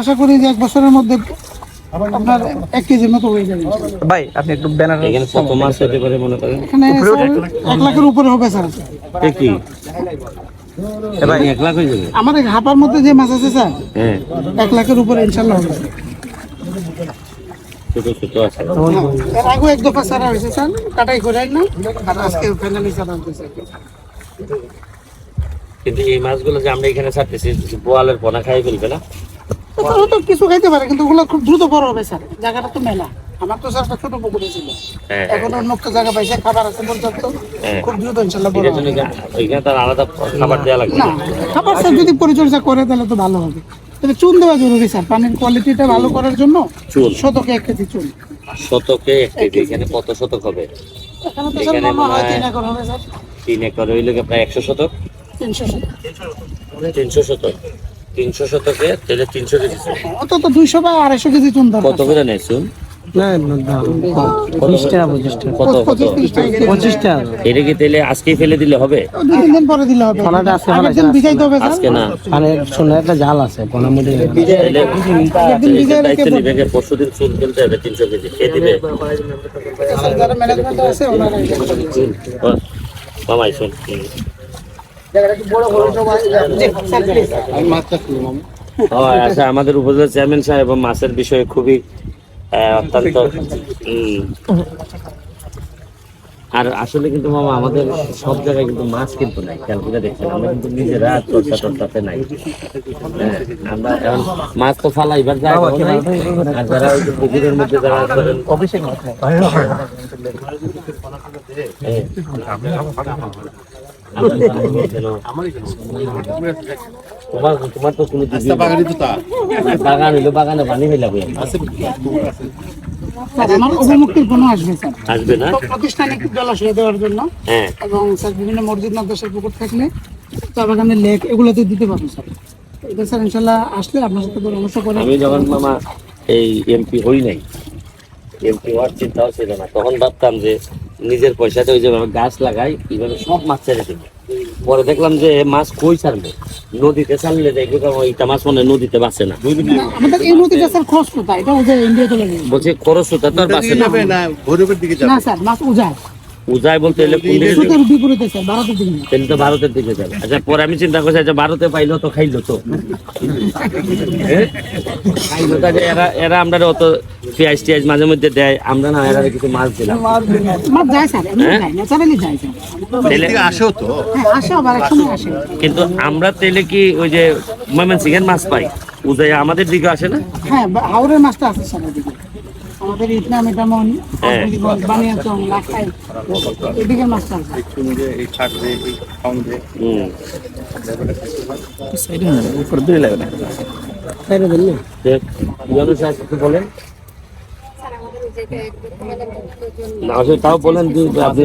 আশা করি যে এক বছরের মধ্যে আপনার এক কেজির মতো হয়ে যাবে ভাই আপনি একটু ব্যানার এখানে কত মাছ হতে পারে মনে করেন? এখানে এক লাখের উপরে হবে স্যার। কি? ভাই এক লাখ হয়ে যাবে? আমাদের হাপার মধ্যে যে মাছ আছে স্যার হ্যাঁ। এক লাখের উপরে ইনশাল্লাহ হবে। ছোট ছোট আছে। এর আগে এক দফা সারা হয়েছে স্যার। কাটাই করে না। আর আজকে ফাইনালি সারা হয়েছে কিন্তু এই মাছগুলো যে আমরা এখানে ছাড়তেছি বোয়ালের পোনা খাই ফেলবে না? তারা তো কিছু খাইতে পারে কিন্তু ওগুলো খুব দ্রুত বড় হবে স্যার। জায়গাটা তো মেলা। আমার তো স্যার ছোট পুকুরে ছিল। হ্যাঁ এখন অন্য একটা জায়গা পাইছে খাবার আছে পর্যাপ্ত। হ্যাঁ। খুব দ্রুত ইনশাল্লাহ বড় হবে। এখানে- তার আলাদা খাবার দেওয়া লাগবে না? খাবার স্যার যদি পরিচর্যা করে তাহলে তো ভালো হবে। তবে চুন দেওয়া জরুরি স্যার পানির কোয়ালিটিটা ভালো করার জন্য চুন। শতকে এক কেজি চুন। শতকে এক কেজি এখানে কত শতক হবে? এখানে তো স্যার মনে হয় তিন একর হবে স্যার। তিন একর কি প্রায় একশো শতক। তিনশো তিনশো শতক। তিনশো শতকে তাহলে তিনশো কেজি। অন্তত দুইশো বা আড়াইশো কেজি চুন কত করে নেয় চুন? এটা কি তাহলে ফেলে দিলে হবে? পরে দিলে আজকে না। একটা জাল আছে পরশু দিন ফেলতে হবে তিনশো কেজি। খেয়ে দিবে? মামাই শোন আমাদের উপজেলা চেয়ারম্যান সাহেব মাছের বিষয়ে খুবই অত্যন্ত আর আসলে কিন্তু মামা আমাদের সব জায়গায় কিন্তু মাছ কিন্তু নাই। খেয়াল করে দেখছেন আমরা কিন্তু নিজেরা চর্চা চর্চাতে নাই। হ্যাঁ, আমরা এখন মাছ তো ফালাইবার জায়গা নাই আর যারা ওই পুকুরের মধ্যে যারা ধরেন হ্যাঁ। এবং স্যার বিভিন্ন মসজিদ থাকলে লেক এগুলোতে দিতে স্যার ইনশাল্লাহ আসলে আপনার সাথে করে আমি যখন মামা এই এমপি হই নাই এমপি হওয়ার চিন্তাও ছিল না। তখন ভাবতাম যে নিজের পয়সাতে ওই যে গাছ লাগাই এইভাবে সব মাছ ছেড়ে দেবো। পরে দেখলাম যে মাছ কই ছাড়বে? নদীতে ছাড়লে দেখবে এইটা মাছ মানে নদীতে বাঁচে না। বলছে খরচ তো আর বাঁচে না। না? স্যার মাছ উজায় উজায় বলতে এলে কোন দিকে দিকে তাহলে তো ভারতের দিকে যাবে। আচ্ছা পরে আমি চিন্তা করছি আচ্ছা ভারতে পাইলো তো খাইলো তো। হ্যাঁ? খাইলো তো এরা এরা আমরা অত পেঁয়াজ টিয়াজ মাঝে মধ্যে দেয় আমরা না এরা কিছু মাছ দিলাম। মাছ যায় স্যার এমনি হ্যাঁ? হ্যাঁ আসে আবার এক সময় আসে। কিন্তু আমরা তেলে কি ওই যে ময়মনসিংহ এর মাছ পাই? উদয় আমাদের দিকে আসে না? হ্যাঁ হাওড়ের মাছটা আছে স্যার ওদিকে। আমাদের ইসলাম এটা মন লাখাই এদিকে হুম। উপর লাগে না সাহেব বলেন? না তাও বলেন আপনি